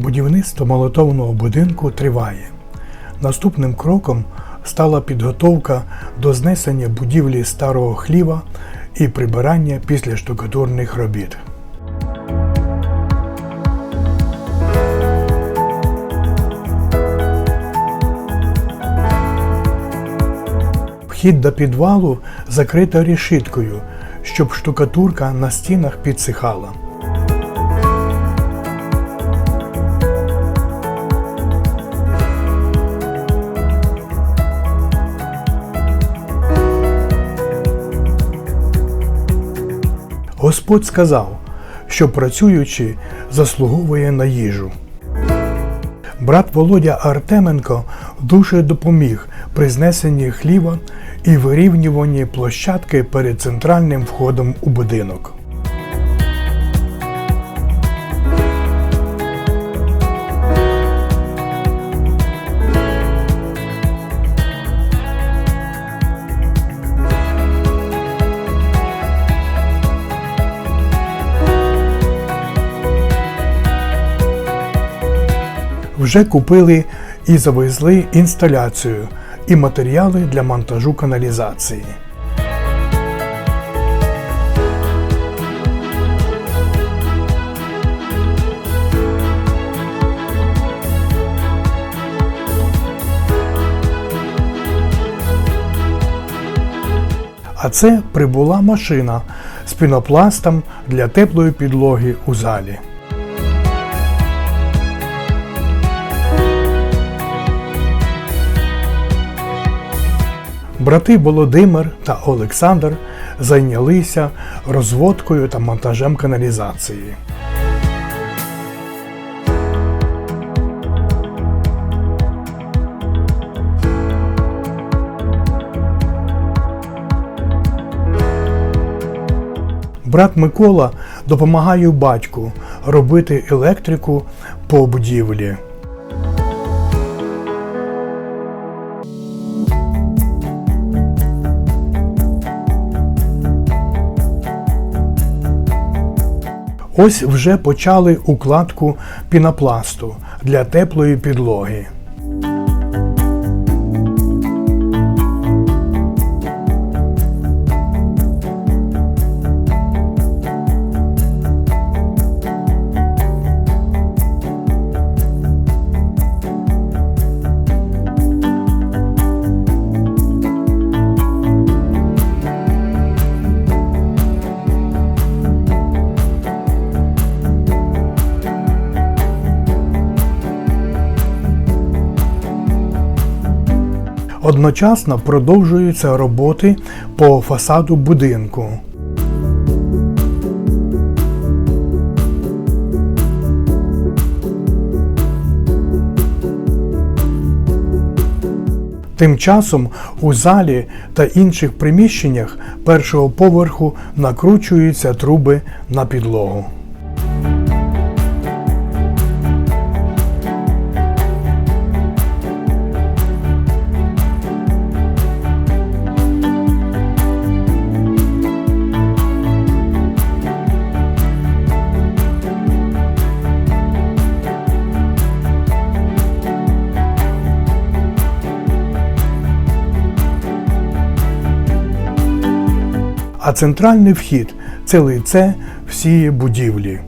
Будівництво молотовного будинку триває. Наступним кроком стала підготовка до знесення будівлі старого хліва і прибирання після штукатурних робіт. Вхід до підвалу закрита решіткою, щоб штукатурка на стінах підсихала. Господь сказав, що працюючи, заслуговує на їжу. Брат Володя Артеменко дуже допоміг при знесенні хліба і вирівнюванні площадки перед центральним входом у будинок. Вже купили і завезли інсталяцію і матеріали для монтажу каналізації. А це прибула машина з пінопластом для теплої підлоги у залі. Брати Володимир та Олександр зайнялися розводкою та монтажем каналізації. Брат Микола допомагає батьку робити електрику по будівлі. Ось вже почали укладку пінопласту для теплої підлоги. Одночасно продовжуються роботи по фасаду будинку. Тим часом у залі та інших приміщеннях першого поверху накручуються труби на підлогу. А центральний вхід це лице всієї будівлі.